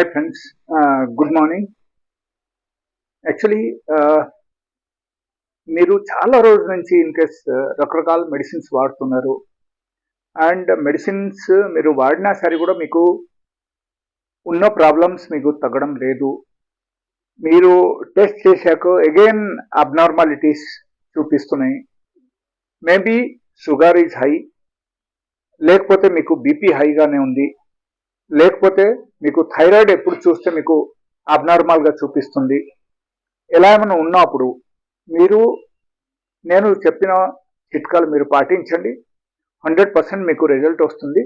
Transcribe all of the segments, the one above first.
Hi friends good morning actually మీరు చాలా రోజుల నుంచి ఇన్ కేస్ uh, రకరకాల మెడిసిన్స్ వాడుతున్నారు. అండ్ మెడిసిన్స్ మీరు వాడినా సరే కూడా మీకు ఉన్న ప్రాబ్లమ్స్ మీకు తగ్గడం లేదు. మీరు టెస్ట్ చేశాక అగైన్ అబ్నార్మాలిటీస్ చూపిస్తున్నాయి. మేబీ షుగర్ ఈజ్ హై లేకపోతే మీకు బీపీ హైగానే ఉంది. లేకపోతే మీకు థైరాయిడ్ ఎప్పుడు చూస్తే మీకు అబ్నార్మల్గా చూపిస్తుంది? ఎలా ఏమైనా ఉన్నప్పుడు మీరు నేను చెప్పిన చిట్కాలు మీరు పాటించండి. హండ్రెడ్ పర్సెంట్ మీకు రిజల్ట్ వస్తుంది.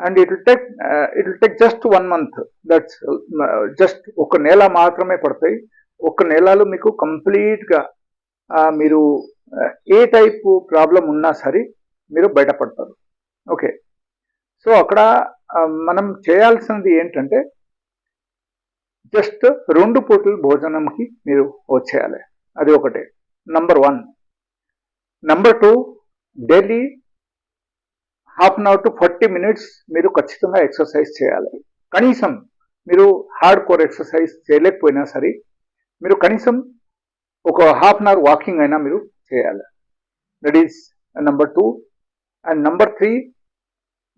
And it will take it will take just one month. That's just ఒక నెల మాత్రమే పడతాయి. ఒక నెలలో మీకు కంప్లీట్గా మీరు ఏ టైప్ ప్రాబ్లం ఉన్నా సరే మీరు బయటపడతారు. ఓకే. సో అక్కడ మనం చేయాల్సినది ఏంటంటే జస్ట్ రెండు పూటల భోజనంకి మీరు వచ్చేయాలి. అది ఒకటే. Number one number two daily half an hour to forty minutes మీరు ఖచ్చితంగా ఎక్సర్సైజ్ చేయాలి. కనీసం మీరు హార్డ్ కోర్ ఎక్సర్సైజ్ చేయలేకపోయినా సరే మీరు కనీసం ఒక హాఫ్ అన్ అవర్ వాకింగ్ అయినా మీరు చేయాలి. That is number two and number three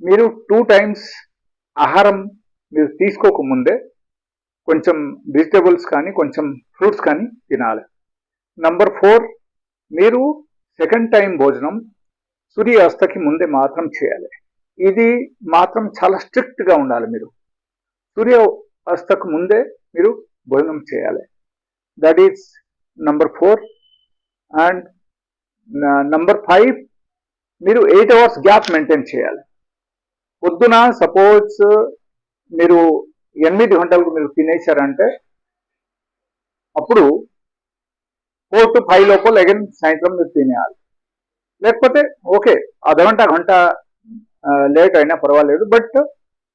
మీరు టూ టైమ్స్ ఆహారం మీరు తీసుకోకముందే కొంచెం వెజిటబుల్స్ కానీ కొంచెం ఫ్రూట్స్ కానీ తినాలి. నంబర్ ఫోర్ మీరు సెకండ్ టైం భోజనం సూర్యాస్తకి ముందే మాత్రం చేయాలి. ఇది మాత్రం చాలా స్ట్రిక్ట్గా ఉండాలి మీరు. సూర్య అస్తకు ముందే మీరు భోజనం చేయాలి. That is number four and number five మీరు ఎయిట్ అవర్స్ గ్యాప్ మెయింటైన్ చేయాలి. పొద్దున సపోజ్ మీరు ఎనిమిది గంటలకు మీరు తినేశారంటే అప్పుడు ఫోర్ టు ఫైవ్ లోపల అగైన్ సాయంత్రం మీరు తినేయాలి. లేకపోతే ఓకే అర్ధగంట గంట లేట్ అయినా పర్వాలేదు but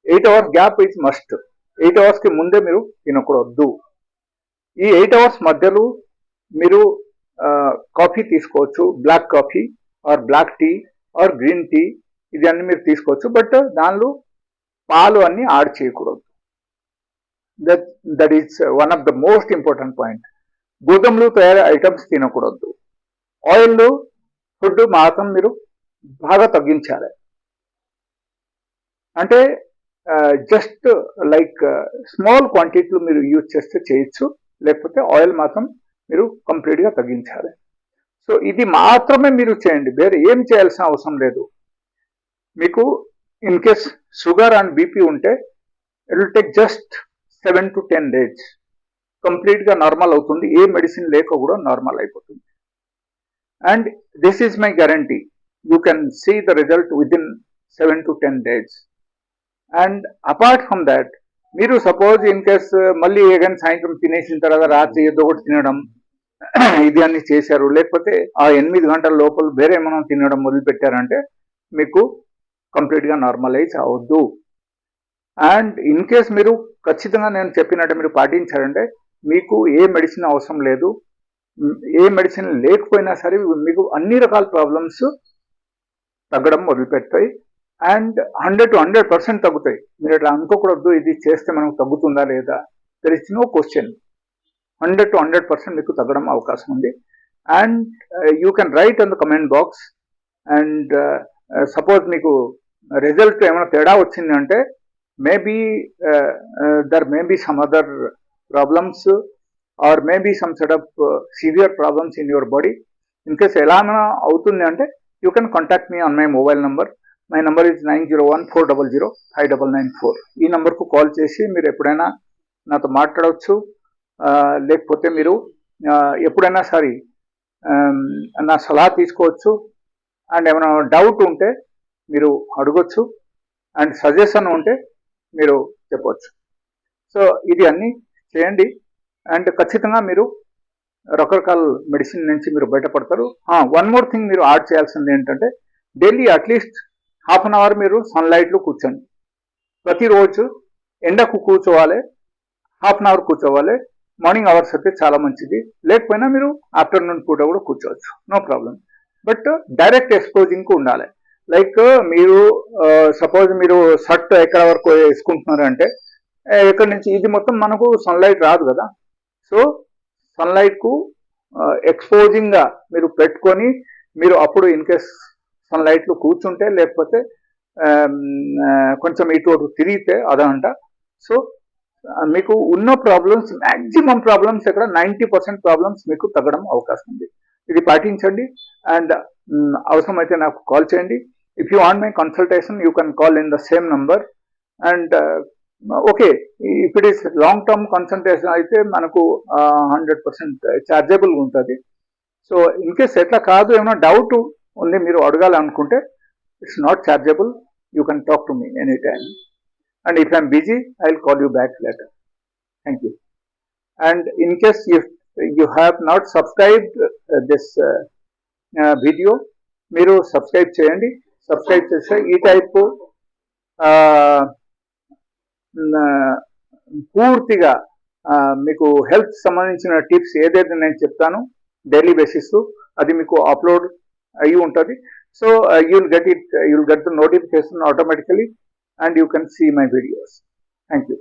eight hours gap it's must. Eight అవర్స్కి ముందే మీరు తినకూడదు. ఈ ఎయిట్ అవర్స్ మధ్యలో మీరు కాఫీ తీసుకోవచ్చు black coffee or black tea or green tea ఇది అన్ని మీరు తీసుకోవచ్చు. బట్ దానిలో పాలు అన్ని యాడ్ చేయకూడదు. That that is one of the most important point గోధుమలు తయారు ఐటమ్స్ తినకూడదు. ఆయిల్ ఫుడ్ మాత్రం మీరు బాగా తగ్గించాలి. అంటే జస్ట్ లైక్ స్మాల్ క్వాంటిటీలో మీరు యూజ్ చేస్తే చేయొచ్చు. లేకపోతే ఆయిల్ మాత్రం మీరు కంప్లీట్గా తగ్గించాలి. సో ఇది మాత్రమే మీరు చేయండి. వేరే ఏం చేయాల్సిన అవసరం లేదు. మీకు in case sugar and BP ఉంటే it will take just seven to ten days కంప్లీట్గా నార్మల్ అవుతుంది. ఏ మెడిసిన్ లేక కూడా నార్మల్ అయిపోతుంది. And this is my guarantee you can see the result within seven to ten days and apart from that మీరు suppose in case మళ్ళీ ఏదైనా సాయంత్రం తినేసిన తర్వాత రాత్రి ఏదో ఒకటి తినడం ఇది అన్ని చేశారు. లేకపోతే ఆ ఎనిమిది గంటల లోపల వేరే ఏమైనా తినడం మొదలుపెట్టారంటే మీకు కంప్లీట్గా నార్మలైజ్ అవద్దు. అండ్ ఇన్ కేస్ మీరు ఖచ్చితంగా నేను చెప్పినట్టు మీరు పాటించారంటే మీకు ఏ మెడిసిన్ అవసరం లేదు. ఏ మెడిసిన్ లేకపోయినా సరే మీకు అన్ని రకాల ప్రాబ్లమ్స్ తగ్గడం మొదలుపెడతాయి. And hundred to hundred percent తగ్గుతాయి. మీరు అట్లా అనుకోకూడదు ఇది చేస్తే మనకు తగ్గుతుందా లేదా? There is no question hundred to hundred percent మీకు తగ్గడం అవకాశం ఉంది. And you can write on the comment box and uh, suppose మీకు రిజల్ట్ ఏమైనా తేడా వచ్చిందంటే maybe there may be some other problems or may be some set of severe problems in your body in case ఎలా అవుతుంది అంటే you can contact me on my mobile number my number is nine zero one four double zero five double nine four ఈ నంబర్కు call చేసి మీరు ఎప్పుడైనా నాతో మాట్లాడవచ్చు లేకపోతే మీరు ఎప్పుడైనా సరే నా సలహా తీసుకోవచ్చు. అండ్ ఏమైనా డౌట్ ఉంటే మీరు అడగొచ్చు. అండ్ సజెషన్ ఉంటే మీరు చెప్పవచ్చు సో ఇది అన్నీ చేయండి. అండ్ ఖచ్చితంగా మీరు రకరకాల మెడిసిన్ నుంచి మీరు బయటపడతారు. వన్ మోర్ థింగ్ మీరు యాడ్ చేయాల్సింది ఏంటంటే daily at least half an hour మీరు సన్లైట్లో కూర్చోండి. ప్రతిరోజు ఎండకు కూర్చోవాలి. హాఫ్ అన్ అవర్ కూర్చోవాలి. మార్నింగ్ అవర్స్ అయితే చాలా మంచిది. లేకపోయినా మీరు ఆఫ్టర్నూన్ పూట కూడా కూర్చోవచ్చు. No problem but direct exposing ఉండాలి. లైక్ మీరు సపోజ్ మీరు షర్ట్ ఎక్కడ వరకు వేసుకుంటున్నారు అంటే ఎక్కడి నుంచి? ఇది మొత్తం మనకు సన్లైట్ రాదు కదా. సో సన్లైట్కు ఎక్స్పోజింగ్గా మీరు పెట్టుకొని మీరు అప్పుడు ఇన్ కేస్ సన్లైట్లో కూర్చుంటే లేకపోతే కొంచెం ఇటు తిరిగితే అదంట. సో మీకు ఉన్న ప్రాబ్లమ్స్ మ్యాక్సిమం ప్రాబ్లమ్స్ ఇక్కడ నైంటీ పర్సెంట్ ప్రాబ్లమ్స్ మీకు తగ్గడం అవకాశం ఉంది. ఇది పాటించండి. అండ్ అవసరమైతే నాకు కాల్ చేయండి. If you want my consultation you can call in the same number and okay if it is long term consultation అయితే మనకు హండ్రెడ్ పర్సెంట్ ఛార్జబుల్ ఉంటుంది సో ఇన్ కేస్ ఎట్లా కాదు ఏమైనా డౌట్ ఉంది మీరు అడగాలనుకుంటే it's not chargeable you can talk to me any time and if I'm busy I will call you back later thank you and in case if you have not subscribed this video మీరు subscribe చేయండి subscribe చేస్తే ఈ type పూర్తిగా మీకు health సంబంధించిన tips ఏదైతే నేను చెప్తాను డైలీ బేసిస్ అది మీకు అప్లోడ్ అయ్యి ఉంటుంది. So you will get it you will get the notification automatically and you can see my videos thank you